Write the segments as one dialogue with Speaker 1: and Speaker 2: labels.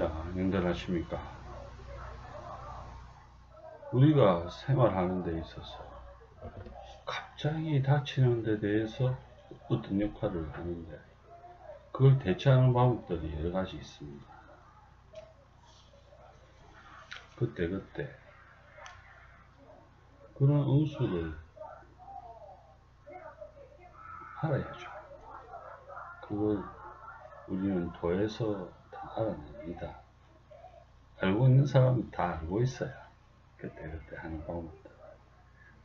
Speaker 1: 자, 연결하십니까? 우리가 생활하는 데 있어서 갑자기 닥치는 데 대해서 어떤 역할을 하는데 그걸 대처하는 방법들이 여러 가지 있습니다. 그때 그때 그런 응수를 알아야죠. 그걸 우리는 도에서 다 알아냅니다. 알고 있는 사람은 다 알고 있어요. 그때 그때 하는 방법들.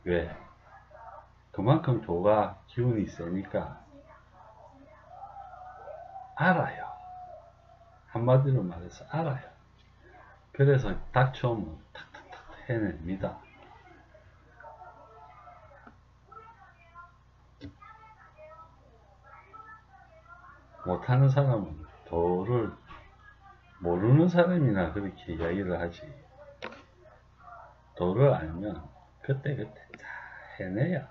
Speaker 1: 왜? 그만큼 도가 기운이 세니까 알아요. 한마디로 말해서 알아요. 그래서 닥쳐오면 탁탁탁 해냅니다. 못하는 사람은 도를 모르는 사람이나 그렇게 이야기를 하지. 도를 알면 그때그때 다 해내요.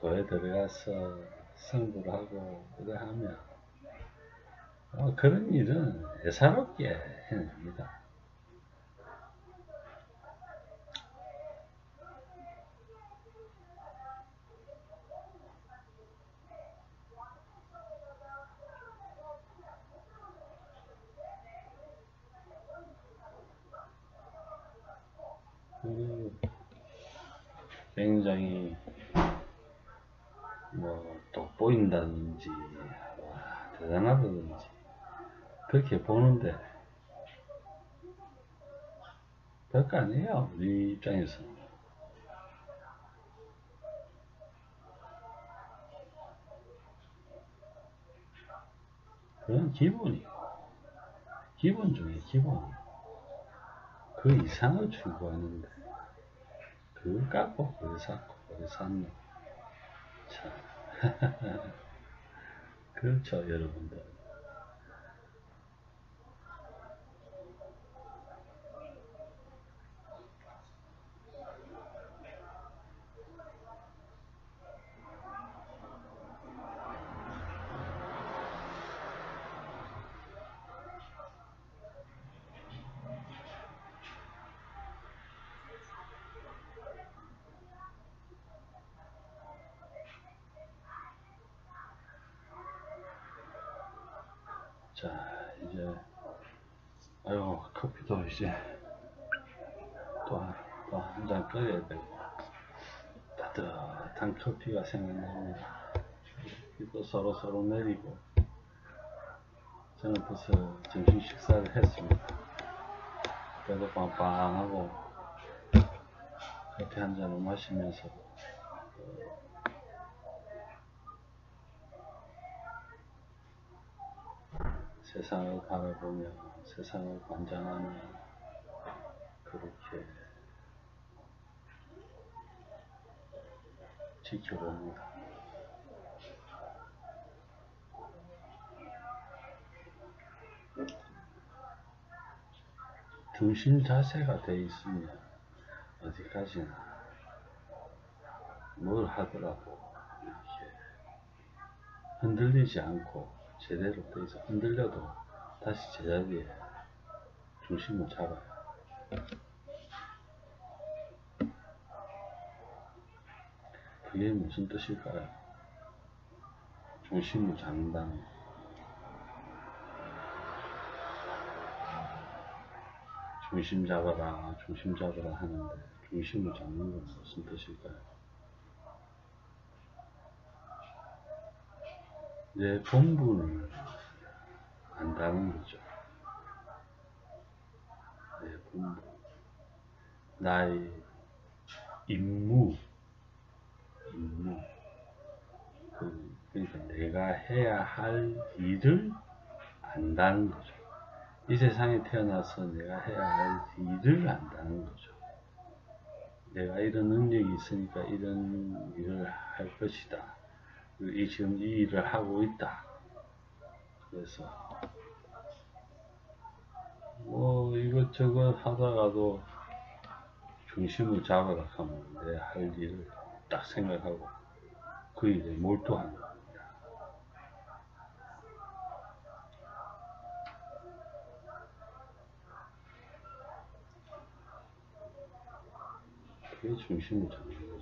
Speaker 1: 도에 들어가서 승부를 하고 그래 하면 어, 그런 일은 예사롭게 해냅니다. 그 굉장히 뭐 돋보인다든지 와, 대단하다든지. 그렇게 보는데 별거 아니에요 우리 입장에서는 그건 기본이고 기본 중에 기본이고 그 이상을 추구하는데 그걸 깎고 그걸 쌓고 그걸 쌓는 참 그렇죠 여러분들 자 이제 아유 커피도 이제 또한잔 끓여야 되고 따뜻한 커피가 생각납니다. 또 서로 서로 내리고 저는 벌써 점심 식사를 했습니다. 그래도 빵빵하고 커피 한 잔을 마시면서 세상을 바라보며 세상을 관장하며 그렇게 지켜봅니다. 중심 자세가 돼 있으면 어디까지나 뭘 하더라도 이렇게 흔들리지 않고 제대로 돼 있어 흔들려도 다시 제자리에 중심을 잡아요. 그게 무슨 뜻일까요? 중심을 잡는다는 거. 중심 잡아라, 중심 잡아라 하는데 중심을 잡는 건 무슨 뜻일까요? 내 본분을 안다는 거죠. 내 본분. 나의 임무, 임무. 그, 그러니까 내가 해야 할 일을 안다는 거죠. 이 세상에 태어나서 내가 해야 할 일을 안다는 거죠. 내가 이런 능력이 있으니까 이런 일을 할 것이다. 그 이 지금 이 일을 하고 있다. 그래서 뭐 이것저것 하다가도 중심을 잡아라 하면 내 할 일을 딱 생각하고 그 일에 몰두하는 겁니다. 그게 중심을 잡는 거예요.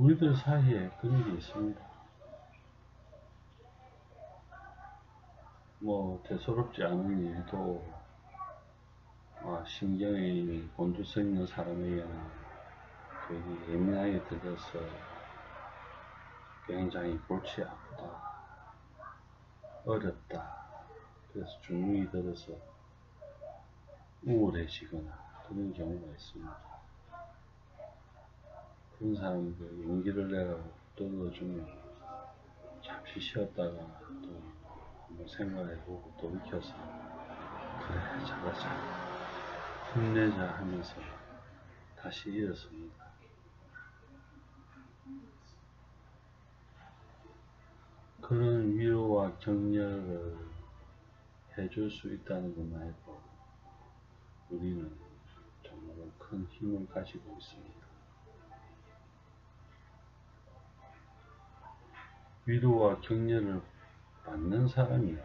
Speaker 1: 우리들 사이에 그런 게 있습니다. 뭐 대수롭지 않은 일도 아, 신경이 곤두서 있는 사람에게는 되게 예민하게 들려서 굉장히 골치 아프다, 어렵다. 그래서 주눅이 들어서 우울해지거나 그런 경우가 있습니다. 그런 사람들 용기를 내라고 떠들어주면 잠시 쉬었다가 또 한번 생각해보고 돌이켜서 그래 잘하자 힘내자 하면서 다시 일어섭니다. 그런 위로와 격려를 해줄 수 있다는 것만 해도 우리는 정말 큰 힘을 가지고 있습니다. 위로와 격려를 받는 사람이나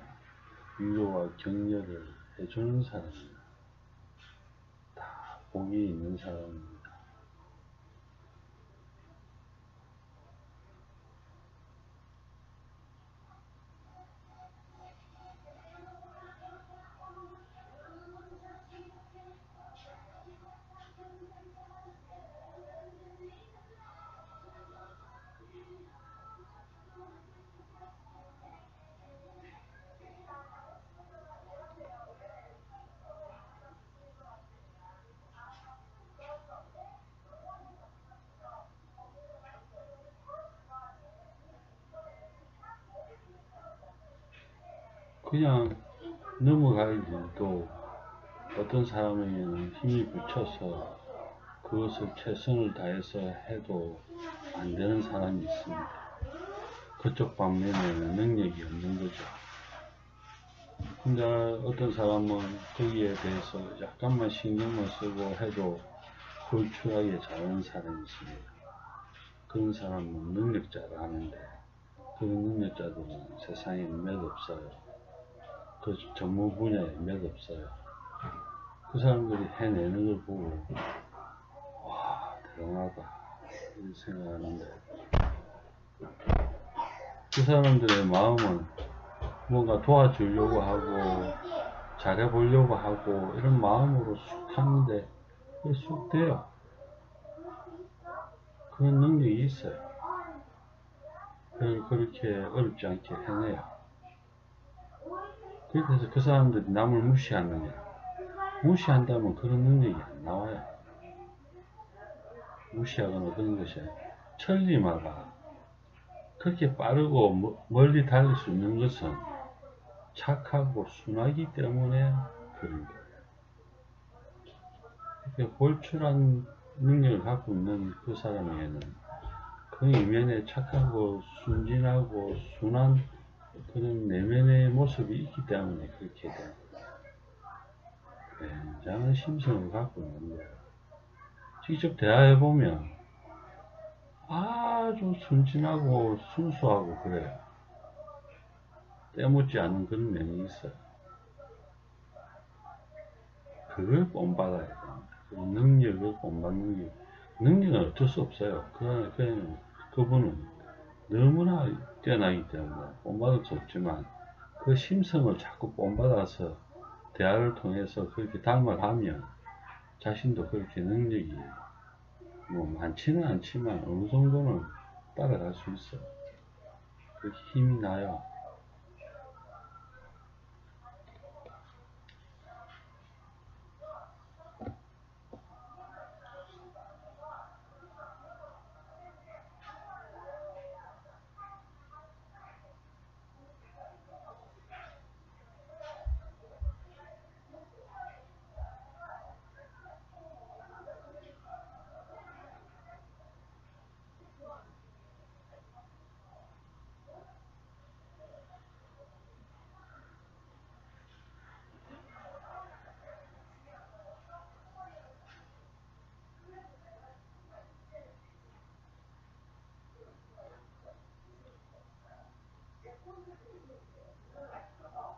Speaker 1: 위로와 격려를 해주는 사람이나 다 복이 있는 사람입니 그냥 넘어갈 일도 어떤 사람에게는 힘이 붙여서 그것을 최선을 다해서 해도 안 되는 사람이 있습니다. 그쪽 방면에는 능력이 없는 거죠. 근데 어떤 사람은 거기에 대해서 약간만 신경만 쓰고 해도 홀출하게 잘하는 사람이 있습니다. 그런 사람은 능력자라 하는데 그런 능력자들은 세상에 몇 없어요. 그 전문 분야에 몇 없어요. 그 사람들이 해내는 걸 보고 와 대단하다 생각하는데 그 사람들의 마음은 뭔가 도와주려고 하고 잘해보려고 하고 이런 마음으로 쑥 하는데 쑥 돼요. 그런 능력이 있어요. 그걸 그렇게 어렵지 않게 해내요. 그래서 그 사람들이 남을 무시하느냐? 무시한다면 그런 능력이 안 나와요. 무시하거나 그런 것이 천리마가 그렇게 빠르고 멀리 달릴 수 있는 것은 착하고 순하기 때문에 그런 거예요. 이렇게 골출한 능력을 갖고 있는 그 사람에게는 그 이면에 착하고 순진하고 순한 그런 내면의 모습이 있기 때문에 그렇게 된 굉장한 심성을 갖고 있는데 직접 대화해 보면 아주 순진하고 순수하고 그래요. 때묻지 않은 그런 면이 있어요. 그걸 본받아야 됩니다. 그 능력을 본받는 게, 능력은 어쩔 수 없어요. 그러나 그냥 그분은 너무나 뛰어나기 때문에 본받을 수 없지만 그 심성을 자꾸 본받아서 대화를 통해서 그렇게 담아가면 자신도 그렇게 능력이 뭐 많지는 않지만 어느 정도는 따라갈 수 있어. 그 힘이 나요.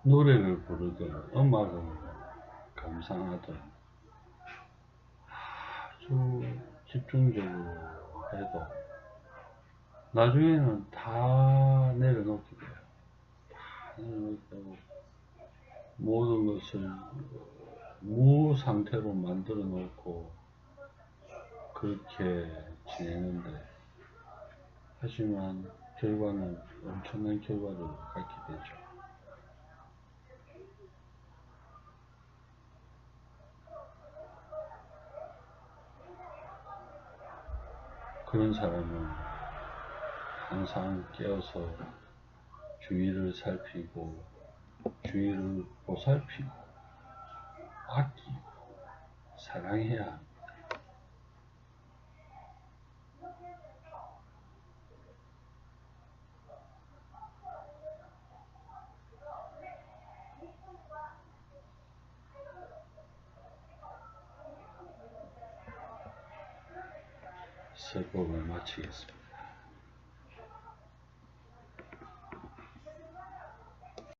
Speaker 1: 노래를 부르든 음악을 감상하든 아주 집중적으로 해도 나중에는 다 내려놓게 돼요. 다 내려놓게 되고 모든 것을 무 상태로 만들어 놓고 그렇게 지내는데 하지만 결과는 엄청난 결과를 갖게 되죠. 그런 사람은 항상 깨어서 주위를 살피고 주위를 보살피고 아끼고 사랑해야 합니다. seu Matias.